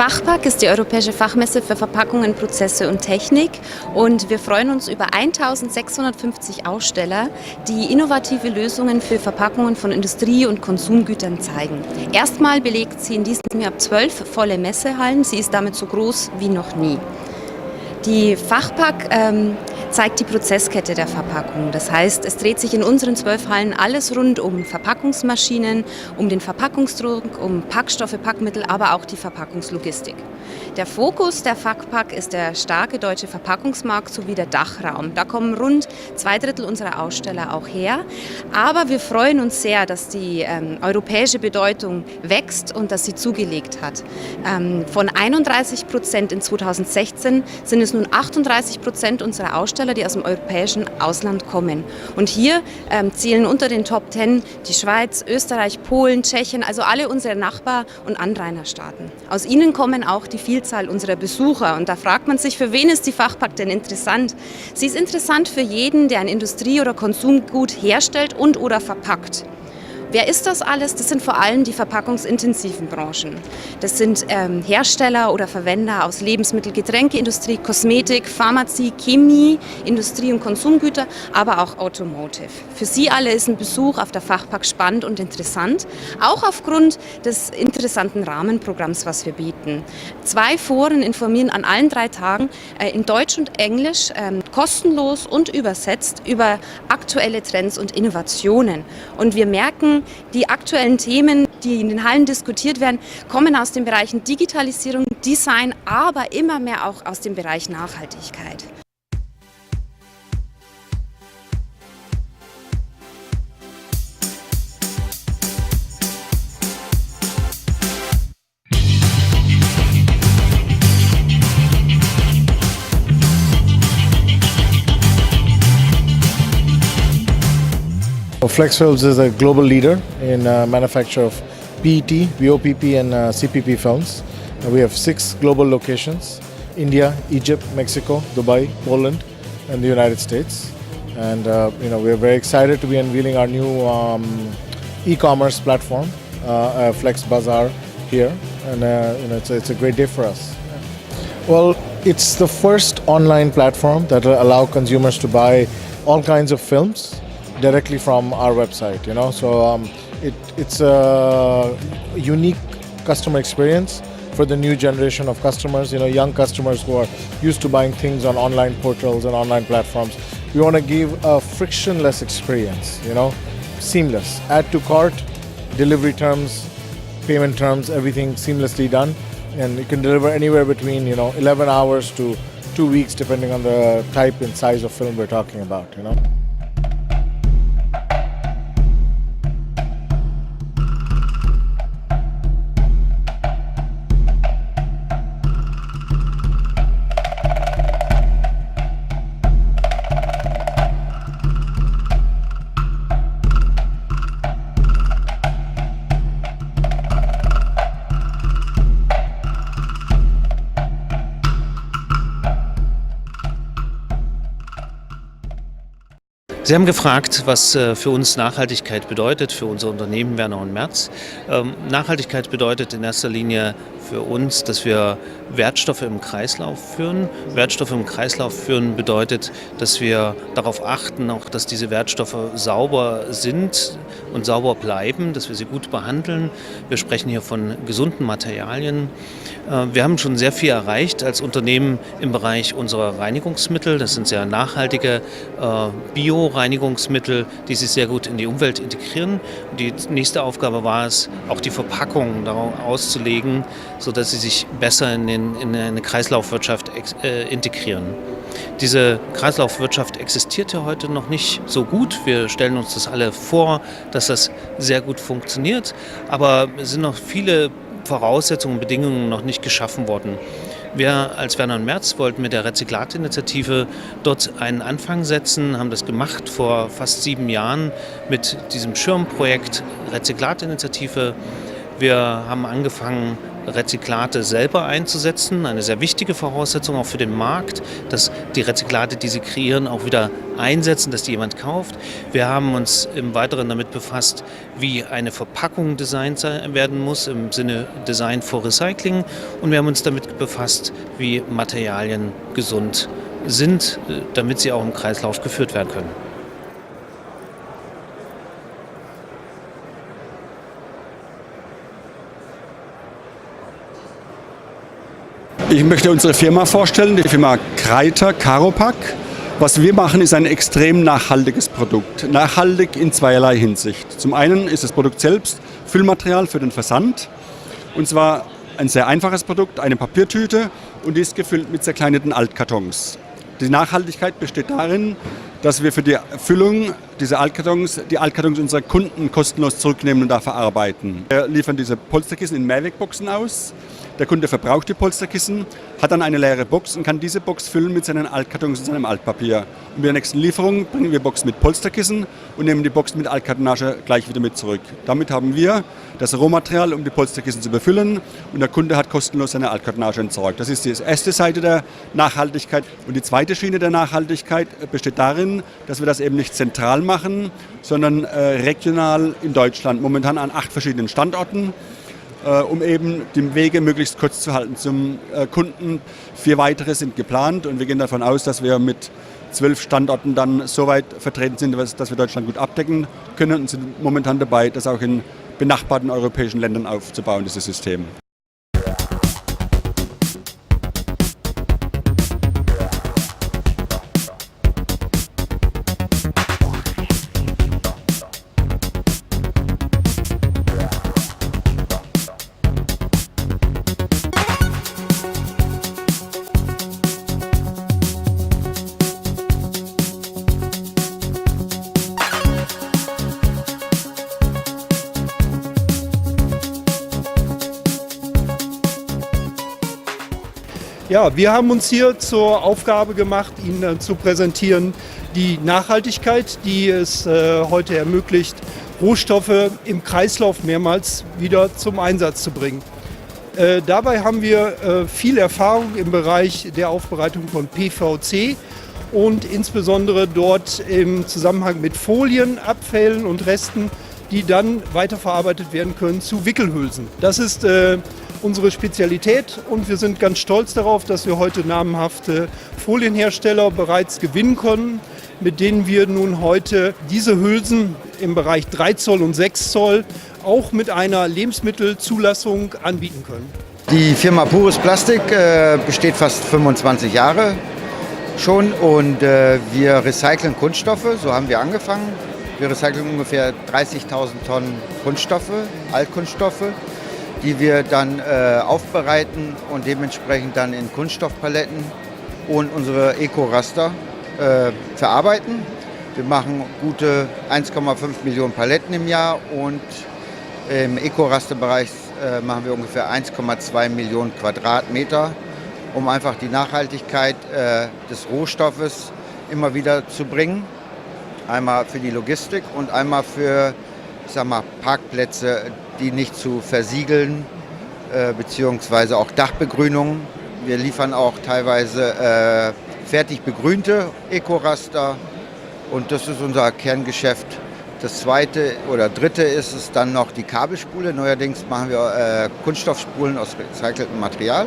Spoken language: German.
Fachpack ist die Europäische Fachmesse für Verpackungen, Prozesse und Technik und wir freuen uns über 1650 Aussteller, die innovative Lösungen für Verpackungen von Industrie- und Konsumgütern zeigen. Erstmal belegt sie in diesem Jahr zwölf volle Messehallen. Sie ist damit so groß wie noch nie. Die Fachpack ähm, zeigt die Prozesskette der Verpackung. Das heißt, es dreht sich in unseren zwölf Hallen alles rund um Verpackungsmaschinen, um den Verpackungsdruck, um Packstoffe, Packmittel, aber auch die Verpackungslogistik. Der Fokus der FACPAC ist der starke deutsche Verpackungsmarkt sowie der Dachraum. Da kommen rund zwei Drittel unserer Aussteller auch her. Aber wir freuen uns sehr, dass die ähm, europäische Bedeutung wächst und dass sie zugelegt hat. Ähm, von 31 Prozent in 2016 sind es nun 38 Prozent unserer Aussteller, die aus dem europäischen Ausland kommen. Und hier ähm, zählen unter den Top 10 die Schweiz, Österreich, Polen, Tschechien, also alle unsere Nachbar- und Anrainerstaaten. Aus ihnen kommen auch die Vielzahl unserer Besucher. Und da fragt man sich, für wen ist die Fachpack denn interessant? Sie ist interessant für jeden, der ein Industrie- oder Konsumgut herstellt und oder verpackt. Wer ist das alles? Das sind vor allem die verpackungsintensiven Branchen. Das sind ähm, Hersteller oder Verwender aus Lebensmittel, Getränkeindustrie, Kosmetik, Pharmazie, Chemie, Industrie- und Konsumgüter, aber auch Automotive. Für Sie alle ist ein Besuch auf der Fachpack spannend und interessant, auch aufgrund des interessanten Rahmenprogramms, was wir bieten. Zwei Foren informieren an allen drei Tagen äh, in Deutsch und Englisch äh, kostenlos und übersetzt über aktuelle Trends und Innovationen. Und wir merken, die aktuellen Themen, die in den Hallen diskutiert werden, kommen aus den Bereichen Digitalisierung, Design, aber immer mehr auch aus dem Bereich Nachhaltigkeit. Flexfilms is a global leader in uh, manufacture of PET, VOPP and uh, CPP films. Uh, we have six global locations, India, Egypt, Mexico, Dubai, Poland and the United States. And uh, you know, we're very excited to be unveiling our new um, e-commerce platform, uh, uh, Flex Bazaar here. And you know, it's, a, it's a great day for us. Well, it's the first online platform that will allow consumers to buy all kinds of films directly from our website. You know, so um, it, it's a unique customer experience for the new generation of customers. You know, young customers who are used to buying things on online portals and online platforms. We want to give a frictionless experience. You know, seamless. Add to cart, delivery terms, payment terms, everything seamlessly done, and you can deliver anywhere between you know 11 hours to two weeks, depending on the type and size of film we're talking about. You know. Sie haben gefragt, was äh, für uns Nachhaltigkeit bedeutet, für unser Unternehmen Werner und Merz. Ähm, Nachhaltigkeit bedeutet in erster Linie für uns, dass wir Wertstoffe im Kreislauf führen. Wertstoffe im Kreislauf führen bedeutet, dass wir darauf achten, auch dass diese Wertstoffe sauber sind und sauber bleiben, dass wir sie gut behandeln. Wir sprechen hier von gesunden Materialien. Äh, wir haben schon sehr viel erreicht als Unternehmen im Bereich unserer Reinigungsmittel. Das sind sehr nachhaltige äh, Bio-Reinigungsmittel, die sich sehr gut in die Umwelt integrieren. Die nächste Aufgabe war es, auch die Verpackung darauf auszulegen, sodass sie sich besser in, den, in eine Kreislaufwirtschaft äh, integrieren. Diese Kreislaufwirtschaft existiert ja heute noch nicht so gut. Wir stellen uns das alle vor, dass das sehr gut funktioniert, aber es sind noch viele Voraussetzungen und Bedingungen noch nicht geschaffen worden. Wir als Werner und Merz wollten mit der Rezyklatinitiative dort einen Anfang setzen, haben das gemacht vor fast sieben Jahren mit diesem Schirmprojekt Rezyklatinitiative. Wir haben angefangen, Rezyklate selber einzusetzen. Eine sehr wichtige Voraussetzung auch für den Markt, dass die Rezyklate, die sie kreieren, auch wieder einsetzen, dass die jemand kauft. Wir haben uns im Weiteren damit befasst, wie eine Verpackung designt werden muss, im Sinne Design for Recycling. Und wir haben uns damit befasst, wie Materialien gesund sind, äh, damit sie auch im Kreislauf geführt werden können. Ich möchte unsere Firma vorstellen, die Firma Kreiter Caropack. Was wir machen, ist ein extrem nachhaltiges Produkt. Nachhaltig in zweierlei Hinsicht. Zum einen ist das Produkt selbst Füllmaterial für den Versand. Und zwar ein sehr einfaches Produkt, eine Papiertüte und die ist gefüllt mit zerkleineten Altkartons. Die Nachhaltigkeit besteht darin, dass wir für die Füllung dieser Altkartons die Altkartons unserer Kunden kostenlos zurücknehmen und da verarbeiten. Wir liefern diese Polsterkissen in Mehrwegboxen aus. Der Kunde verbraucht die Polsterkissen, hat dann eine leere Box und kann diese Box füllen mit seinen Altkartons und seinem Altpapier. Und bei der nächsten Lieferung bringen wir Boxen mit Polsterkissen und nehmen die Boxen mit Altkartonage gleich wieder mit zurück. Damit haben wir das Rohmaterial, um die Polsterkissen zu befüllen und der Kunde hat kostenlos seine Altkartonage entsorgt. Das ist die erste Seite der Nachhaltigkeit. Und die zweite Schiene der Nachhaltigkeit besteht darin, dass wir das eben nicht zentral machen, sondern äh, regional in Deutschland, momentan an acht verschiedenen Standorten. Äh, um eben die Wege möglichst kurz zu halten zum äh, Kunden. Vier weitere sind geplant und wir gehen davon aus, dass wir mit zwölf Standorten dann so weit vertreten sind, dass wir Deutschland gut abdecken können und sind momentan dabei, das auch in benachbarten europäischen Ländern aufzubauen, dieses System. Ja, wir haben uns hier zur Aufgabe gemacht, Ihnen zu präsentieren die Nachhaltigkeit, die es äh, heute ermöglicht, Rohstoffe im Kreislauf mehrmals wieder zum Einsatz zu bringen. Äh, dabei haben wir äh, viel Erfahrung im Bereich der Aufbereitung von PVC und insbesondere dort im Zusammenhang mit Folienabfällen und Resten, die dann weiterverarbeitet werden können zu Wickelhülsen. Das ist äh, unsere Spezialität und wir sind ganz stolz darauf, dass wir heute namhafte Folienhersteller bereits gewinnen können, mit denen wir nun heute diese Hülsen im Bereich 3 Zoll und 6 Zoll auch mit einer Lebensmittelzulassung anbieten können. Die Firma Pures Plastik äh, besteht fast 25 Jahre schon und äh, wir recyceln Kunststoffe, so haben wir angefangen. Wir recyceln ungefähr 30.000 Tonnen Kunststoffe, Altkunststoffe die wir dann äh, aufbereiten und dementsprechend dann in Kunststoffpaletten und unsere Eco-Raster äh, verarbeiten. Wir machen gute 1,5 Millionen Paletten im Jahr und im Eco-Raster-Bereich äh, machen wir ungefähr 1,2 Millionen Quadratmeter, um einfach die Nachhaltigkeit äh, des Rohstoffes immer wieder zu bringen. Einmal für die Logistik und einmal für ich sag mal, Parkplätze, die nicht zu versiegeln, äh, beziehungsweise auch Dachbegrünungen. Wir liefern auch teilweise äh, fertig begrünte Ecoraster und das ist unser Kerngeschäft. Das zweite oder dritte ist es dann noch die Kabelspule. Neuerdings machen wir äh, Kunststoffspulen aus recyceltem Material.